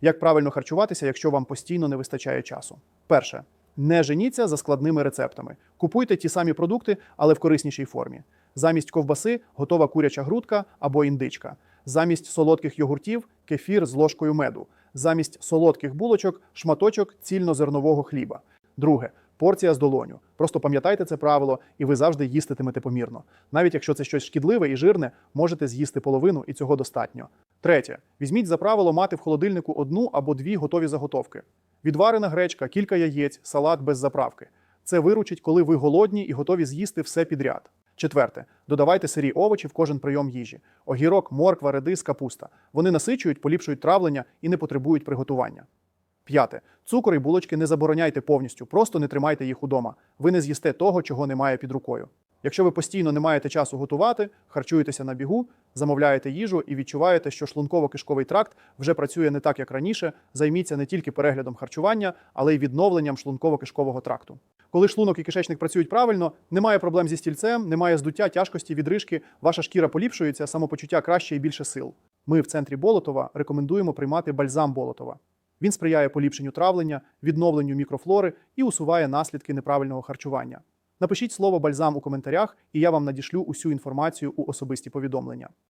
Як правильно харчуватися, якщо вам постійно не вистачає часу? Перше. Не женіться за складними рецептами. Купуйте ті самі продукти, але в кориснішій формі. Замість ковбаси готова куряча грудка або індичка. Замість солодких йогуртів кефір з ложкою меду. Замість солодких булочок шматочок цільнозернового хліба. Друге порція з долоню. Просто пам'ятайте це правило, і ви завжди їститимете помірно. Навіть якщо це щось шкідливе і жирне, можете з'їсти половину, і цього достатньо. Третє. Візьміть за правило мати в холодильнику одну або дві готові заготовки. Відварена гречка, кілька яєць, салат без заправки. Це виручить, коли ви голодні і готові з'їсти все підряд. Четверте. Додавайте сирі овочі в кожен прийом їжі: огірок, морква, редис, капуста. Вони насичують, поліпшують травлення і не потребують приготування. П'яте. Цукор і булочки не забороняйте повністю, просто не тримайте їх удома. Ви не з'їсте того, чого немає під рукою. Якщо ви постійно не маєте часу готувати, харчуєтеся на бігу, замовляєте їжу і відчуваєте, що шлунково-кишковий тракт вже працює не так, як раніше, займіться не тільки переглядом харчування, але й відновленням шлунково-кишкового тракту. Коли шлунок і кишечник працюють правильно, немає проблем зі стільцем, немає здуття, тяжкості, відрижки, ваша шкіра поліпшується, самопочуття краще і більше сил. Ми в центрі Болотова рекомендуємо приймати бальзам Болотова. Він сприяє поліпшенню травлення, відновленню мікрофлори і усуває наслідки неправильного харчування. Напишіть слово бальзам у коментарях, і я вам надішлю усю інформацію у особисті повідомлення.